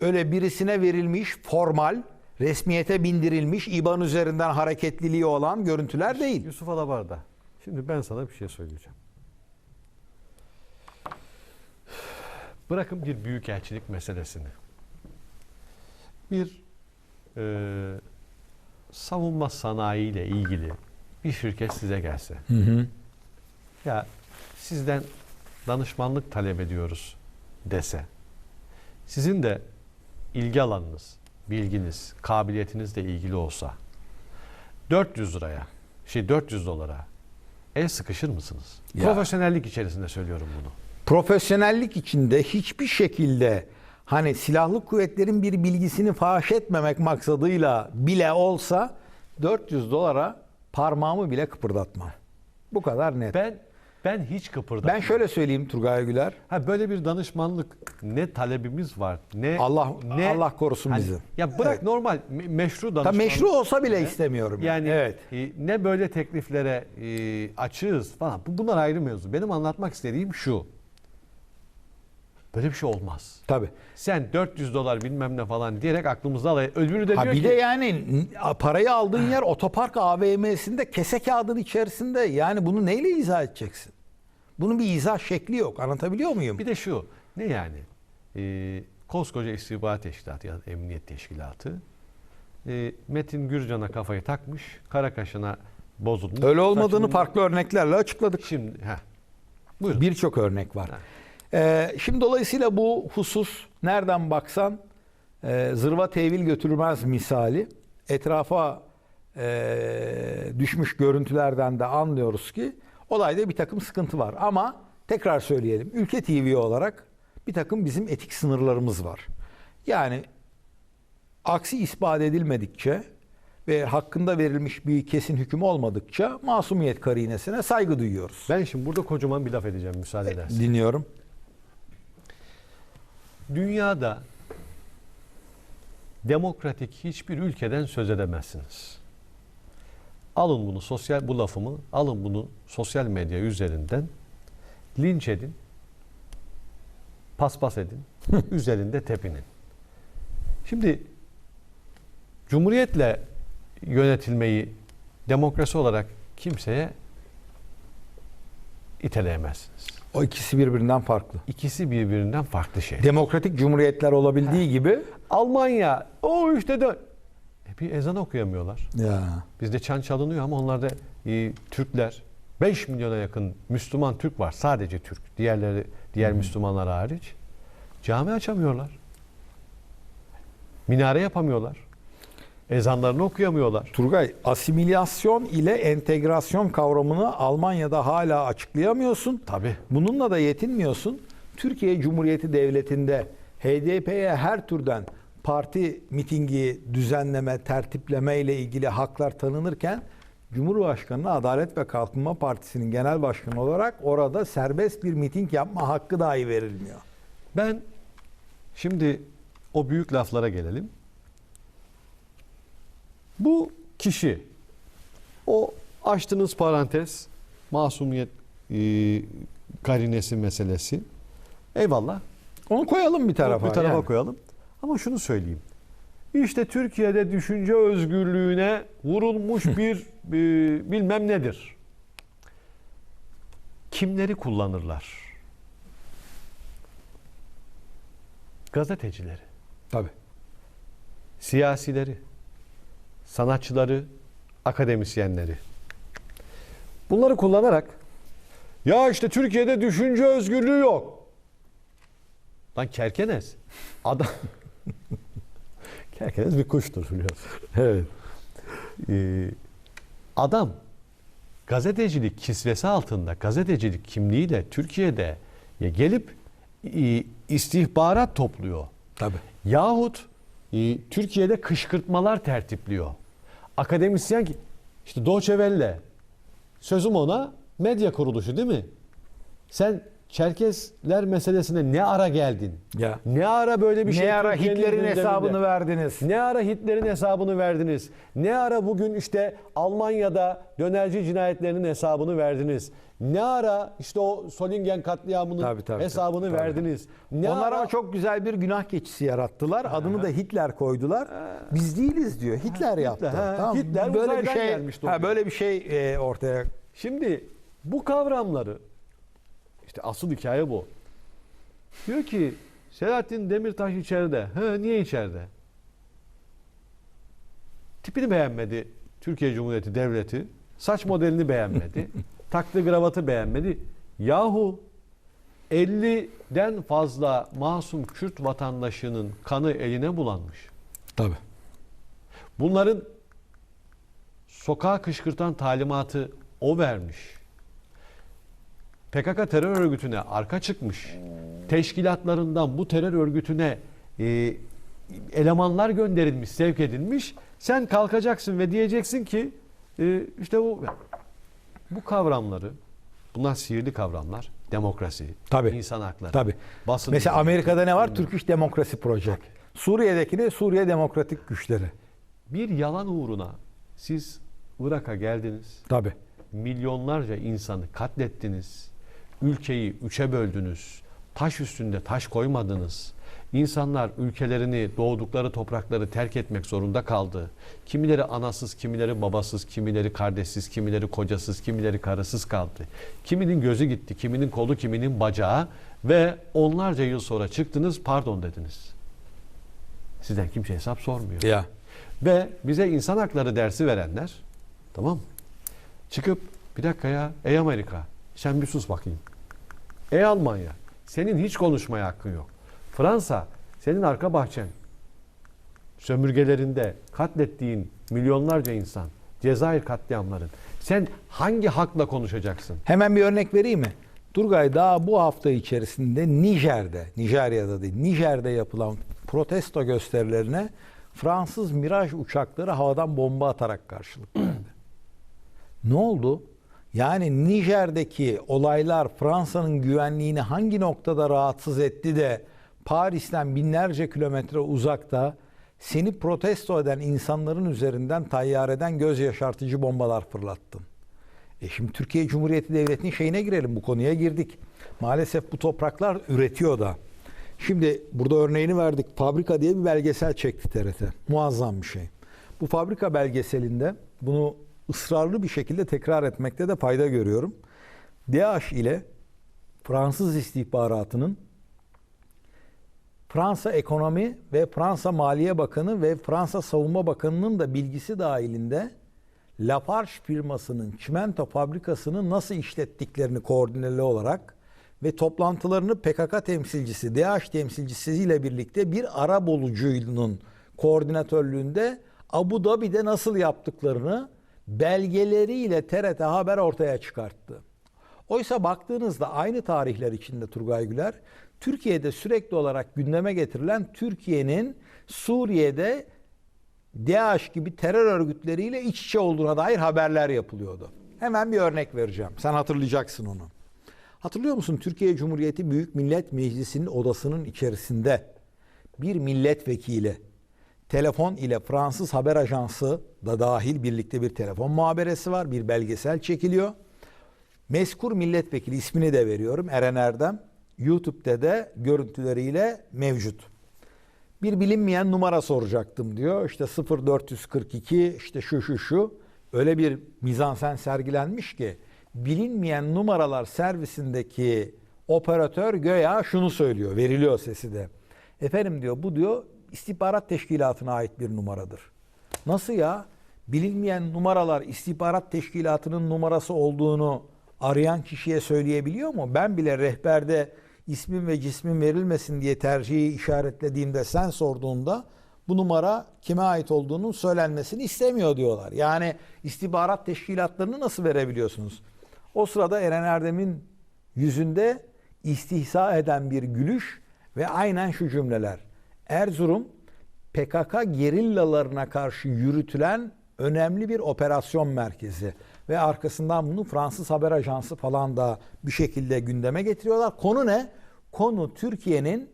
öyle birisine verilmiş formal, resmiyete bindirilmiş, IBAN üzerinden hareketliliği olan görüntüler değil. Yusuf Alabar'da. Şimdi ben sana bir şey söyleyeceğim. Bırakın bir büyükelçilik meselesini. Bir e, savunma sanayi ile ilgili bir şirket size gelse. Ya sizden danışmanlık talep ediyoruz dese. Sizin de ilgi alanınız, bilginiz, kabiliyetinizle ilgili olsa 400 liraya, şey 400 dolara el sıkışır mısınız? Ya. Profesyonellik içerisinde söylüyorum bunu. Profesyonellik içinde hiçbir şekilde hani silahlı kuvvetlerin bir bilgisini faş etmemek maksadıyla bile olsa 400 dolara parmağımı bile kıpırdatmam. Bu kadar net. Ben, Ben ben hiç kıpırdatmam. şöyle söyleyeyim Turgay Güler. Ha böyle bir danışmanlık ne talebimiz var ne Allah- ne Allah korusun Hani- bizi. Ya bırak Evet. normal me- meşru Tabii danışmanlık. meşru olsa bile istemiyorum. Yani evet. e, ne böyle tekliflere e, açığız falan. Bu- Bunlar ayrı mevzu. Benim anlatmak istediğim şu. Böyle bir şey olmaz. Tabii. Sen 400 dolar bilmem ne falan diyerek aklımızda alay. Öbürü de Ha diyor bir ki de yani parayı aldığın yer otopark AVM'sinde kese kağıdın içerisinde. Yani bunu neyle izah edeceksin? Bunun bir izah şekli yok. Anlatabiliyor muyum? bir de şu. Ne yani? E, koskoca istihbarat teşkilatı ya da emniyet teşkilatı e, Metin Gürcan'a kafayı takmış. Kara kaşına bozulmuş. Öyle olmadığını Saçının- farklı örneklerle açıkladık. Şimdi heh. Buyurun. Birçok örnek var. Ha. Ee, şimdi dolayısıyla bu husus nereden baksan e, zırva tevil götürmez misali etrafa e, düşmüş görüntülerden de anlıyoruz ki olayda bir takım sıkıntı var. Ama tekrar söyleyelim ülke TV olarak bir takım bizim etik sınırlarımız var. Yani aksi ispat edilmedikçe ve hakkında verilmiş bir kesin hüküm olmadıkça masumiyet karinesine saygı duyuyoruz. Ben şimdi burada kocaman bir laf edeceğim müsaade edersen. Dinliyorum. Dünyada demokratik hiçbir ülkeden söz edemezsiniz. Alın bunu sosyal bu lafımı alın bunu sosyal medya üzerinden linç edin. Paspas edin. üzerinde tepinin. Şimdi cumhuriyetle yönetilmeyi demokrasi olarak kimseye iteleyemezsiniz. O ikisi birbirinden farklı. İkisi birbirinden farklı şey. Demokratik cumhuriyetler olabildiği gibi Almanya o işte de bir ezan okuyamıyorlar. ya Bizde çan çalınıyor ama onlarda e, Türkler 5 milyona yakın Müslüman Türk var. Sadece Türk. Diğerleri diğer Müslümanlar hariç. Cami açamıyorlar. Minare yapamıyorlar. Ezanlarını okuyamıyorlar. Turgay asimilasyon ile entegrasyon kavramını Almanya'da hala açıklayamıyorsun. Tabii. Bununla da yetinmiyorsun. Türkiye Cumhuriyeti Devleti'nde HDP'ye her türden parti mitingi düzenleme, tertipleme ile ilgili haklar tanınırken Cumhurbaşkanı'na Adalet ve Kalkınma Partisi'nin genel başkanı olarak orada serbest bir miting yapma hakkı dahi verilmiyor. Ben şimdi o büyük laflara gelelim. Bu kişi o açtığınız parantez masumiyet e, karinesi meselesi. Eyvallah. Onu koyalım bir tarafa. bir tarafa yani. koyalım. Ama şunu söyleyeyim. İşte Türkiye'de düşünce özgürlüğüne vurulmuş bir e, bilmem nedir. Kimleri kullanırlar? Gazetecileri, Tabii. siyasileri, sanatçıları, akademisyenleri. Bunları kullanarak ya işte Türkiye'de düşünce özgürlüğü yok. Lan kerkenes. Adam kerkenes bir kuştur biliyorsun. Evet. Ee, adam gazetecilik kisvesi altında gazetecilik kimliğiyle Türkiye'de gelip e, istihbarat topluyor. Tabii. Yahut e, Türkiye'de kışkırtmalar tertipliyor. Akademisyen ki işte Welle sözüm ona medya kuruluşu değil mi? Sen Çerkesler meselesine ne ara geldin? Ya. Ne ara böyle bir şey? ne ara Türkiye'nin Hitler'in gündeminde? hesabını verdiniz? Ne ara Hitler'in hesabını verdiniz? Ne ara bugün işte Almanya'da dönerci cinayetlerinin hesabını verdiniz? Ne ara işte o Solingen katliamının Tabii, tabii, hesabını tabii. verdiniz? Ne Onlar ara çok güzel bir günah keçisi yarattılar. Adını da Hitler koydular. Biz değiliz diyor. Hitler yaptı. ha. Tamam. Hitler böyle bir şey gelmişti ha, böyle bir şey e, ortaya Şimdi bu kavramları işte asıl hikaye bu. Diyor ki Selahattin Demirtaş içeride. He, niye içeride? Tipini beğenmedi Türkiye Cumhuriyeti Devleti. Saç modelini beğenmedi. taktığı kravatı beğenmedi. Yahu 50'den fazla masum Kürt vatandaşının kanı eline bulanmış. Tabii. Bunların sokağa kışkırtan talimatı o vermiş. PKK terör örgütüne arka çıkmış. Teşkilatlarından bu terör örgütüne e, elemanlar gönderilmiş, sevk edilmiş. Sen kalkacaksın ve diyeceksin ki e, işte bu bu kavramları bunlar sihirli kavramlar. Demokrasi, Tabii. insan hakları, Tabii. basın Mesela. Amerika'da ne var? Türk İş Demokrasi Project. Suriye'deki de Suriye Demokratik Güçleri. Bir yalan uğruna siz Irak'a geldiniz. Tabii. milyonlarca insanı katlettiniz. Ülkeyi üçe böldünüz. Taş üstünde taş koymadınız. İnsanlar ülkelerini, doğdukları toprakları terk etmek zorunda kaldı. Kimileri anasız, kimileri babasız, kimileri kardeşsiz, kimileri kocasız, kimileri karısız kaldı. Kiminin gözü gitti, kiminin kolu, kiminin bacağı ve onlarca yıl sonra çıktınız, pardon dediniz. Sizden kimse hesap sormuyor. Ya. Ve bize insan hakları dersi verenler tamam mı? Çıkıp bir dakika ya ey Amerika sen bir sus bakayım. Ey Almanya senin hiç konuşmaya hakkın yok. Fransa senin arka bahçen. Sömürgelerinde katlettiğin milyonlarca insan. Cezayir katliamların. Sen hangi hakla konuşacaksın? Hemen bir örnek vereyim mi? Turgay daha bu hafta içerisinde Nijer'de, Nijerya'da değil, Nijer'de yapılan protesto gösterilerine Fransız Miraj uçakları havadan bomba atarak karşılık verdi. ne oldu? Yani Nijer'deki olaylar Fransa'nın güvenliğini hangi noktada rahatsız etti de Paris'ten binlerce kilometre uzakta seni protesto eden insanların üzerinden tayyareden göz yaşartıcı bombalar fırlattın. E şimdi Türkiye Cumhuriyeti Devleti'nin şeyine girelim bu konuya girdik. Maalesef bu topraklar üretiyor da. Şimdi burada örneğini verdik. Fabrika diye bir belgesel çekti TRT. Muazzam bir şey. Bu fabrika belgeselinde bunu ısrarlı bir şekilde tekrar etmekte de fayda görüyorum. DAEŞ ile Fransız istihbaratının Fransa Ekonomi ve Fransa Maliye Bakanı ve Fransa Savunma Bakanı'nın da bilgisi dahilinde Lafarge firmasının çimento fabrikasını nasıl işlettiklerini koordineli olarak ve toplantılarını PKK temsilcisi, DAEŞ temsilcisiyle birlikte bir ara bulucunun koordinatörlüğünde Abu Dhabi'de nasıl yaptıklarını belgeleriyle TRT Haber ortaya çıkarttı. Oysa baktığınızda aynı tarihler içinde Turgay Güler, Türkiye'de sürekli olarak gündeme getirilen Türkiye'nin Suriye'de DAEŞ gibi terör örgütleriyle iç içe olduğuna dair haberler yapılıyordu. Hemen bir örnek vereceğim. Sen hatırlayacaksın onu. Hatırlıyor musun Türkiye Cumhuriyeti Büyük Millet Meclisi'nin odasının içerisinde bir milletvekili telefon ile Fransız haber ajansı da dahil birlikte bir telefon muhaberesi var. Bir belgesel çekiliyor. Meskur milletvekili ismini de veriyorum Eren Erdem. YouTube'da de görüntüleriyle mevcut. Bir bilinmeyen numara soracaktım diyor. İşte 0442 işte şu şu şu. Öyle bir mizansen sergilenmiş ki bilinmeyen numaralar servisindeki operatör göya şunu söylüyor. Veriliyor sesi de. Efendim diyor bu diyor istihbarat teşkilatına ait bir numaradır. Nasıl ya? Bilinmeyen numaralar istihbarat teşkilatının numarası olduğunu arayan kişiye söyleyebiliyor mu? Ben bile rehberde ismim ve cismim verilmesin diye tercihi işaretlediğimde sen sorduğunda bu numara kime ait olduğunun söylenmesini istemiyor diyorlar. Yani istihbarat teşkilatlarını nasıl verebiliyorsunuz? O sırada Eren Erdem'in yüzünde istihza eden bir gülüş ve aynen şu cümleler. Erzurum PKK gerillalarına karşı yürütülen önemli bir operasyon merkezi. ve arkasından bunu Fransız haber ajansı falan da bir şekilde gündeme getiriyorlar. Konu ne? Konu Türkiye'nin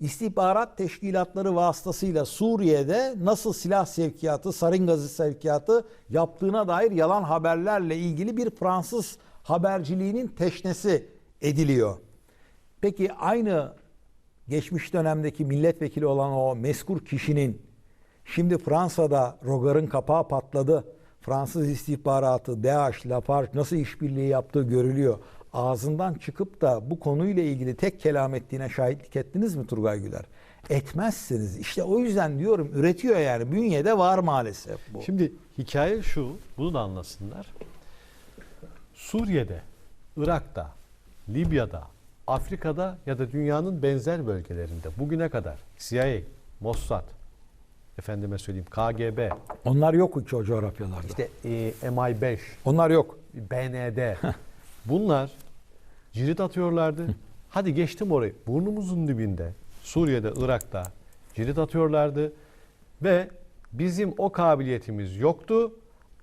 istihbarat teşkilatları vasıtasıyla Suriye'de nasıl silah sevkiyatı, sarin gazı sevkiyatı yaptığına dair yalan haberlerle ilgili bir Fransız haberciliğinin teşnesi ediliyor. Peki aynı geçmiş dönemdeki milletvekili olan o meskur kişinin şimdi Fransa'da Rogar'ın kapağı patladı. Fransız istihbaratı, DAEŞ, Lafarge nasıl işbirliği yaptığı görülüyor. Ağzından çıkıp da bu konuyla ilgili tek kelam ettiğine şahitlik ettiniz mi Turgay Güler? Etmezsiniz. İşte o yüzden diyorum üretiyor yani. Bünyede var maalesef bu. Şimdi hikaye şu, bunu da anlasınlar. Suriye'de, Irak'ta, Libya'da, Afrika'da ya da dünyanın benzer bölgelerinde bugüne kadar CIA, Mossad, efendime söyleyeyim KGB, Onlar yok ki o coğrafyalarda. işte e, MI5, Onlar yok. BND bunlar cirit atıyorlardı. Hadi geçtim orayı. Burnumuzun dibinde Suriye'de, Irak'ta cirit atıyorlardı ve bizim o kabiliyetimiz yoktu.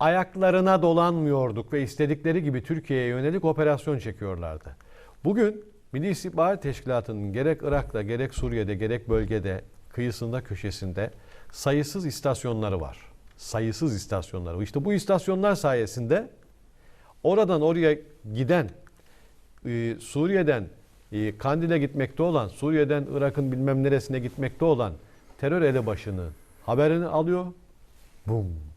Ayaklarına dolanmıyorduk ve istedikleri gibi Türkiye'ye yönelik operasyon çekiyorlardı. Bugün Milli İstihbarat Teşkilatı'nın gerek Irak'ta, gerek Suriye'de, gerek bölgede, kıyısında, köşesinde sayısız istasyonları var. Sayısız istasyonları. İşte bu istasyonlar sayesinde Oradan oraya giden e, Suriye'den e, Kandil'e gitmekte olan, Suriye'den Irak'ın bilmem neresine gitmekte olan terör elebaşını haberini alıyor. Bum.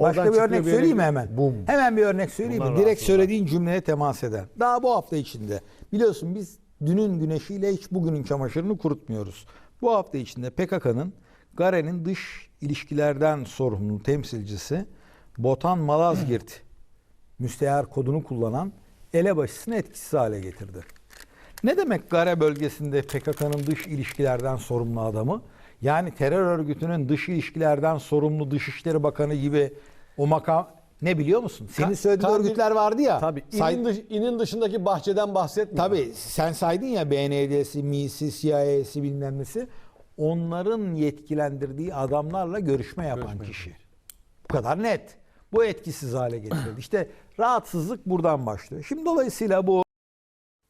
Başka bir örnek yere söyleyeyim mi hemen? Bum. Hemen bir örnek söyleyeyim Bunlar mi? Direkt söylediğin cümleye temas eden. Daha bu hafta içinde. Biliyorsun biz dünün güneşiyle hiç bugünün çamaşırını kurutmuyoruz. Bu hafta içinde PKK'nın Gare'nin dış ilişkilerden sorumlu temsilcisi Botan Malazgirt müstehar kodunu kullanan elebaşısını etkisiz hale getirdi. Ne demek Gare bölgesinde PKK'nın dış ilişkilerden sorumlu adamı? Yani terör örgütünün dış ilişkilerden sorumlu Dışişleri Bakanı gibi o makam ne biliyor musun? Senin söylediğin Kandil- örgütler vardı ya. Tabii. say- inin, dış- inin dışındaki bahçeden bahsetmiyor. Tabii sen saydın ya BND'si, Mİ'si, CIA'si bilmem nesi. Onların yetkilendirdiği adamlarla görüşme yapan Görüşme kişi. Bu kadar net. Bu etkisiz hale getirildi. İşte rahatsızlık buradan başlıyor. Şimdi dolayısıyla bu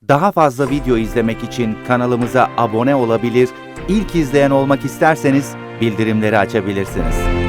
Daha fazla video izlemek için kanalımıza abone olabilir, ilk izleyen olmak isterseniz bildirimleri açabilirsiniz.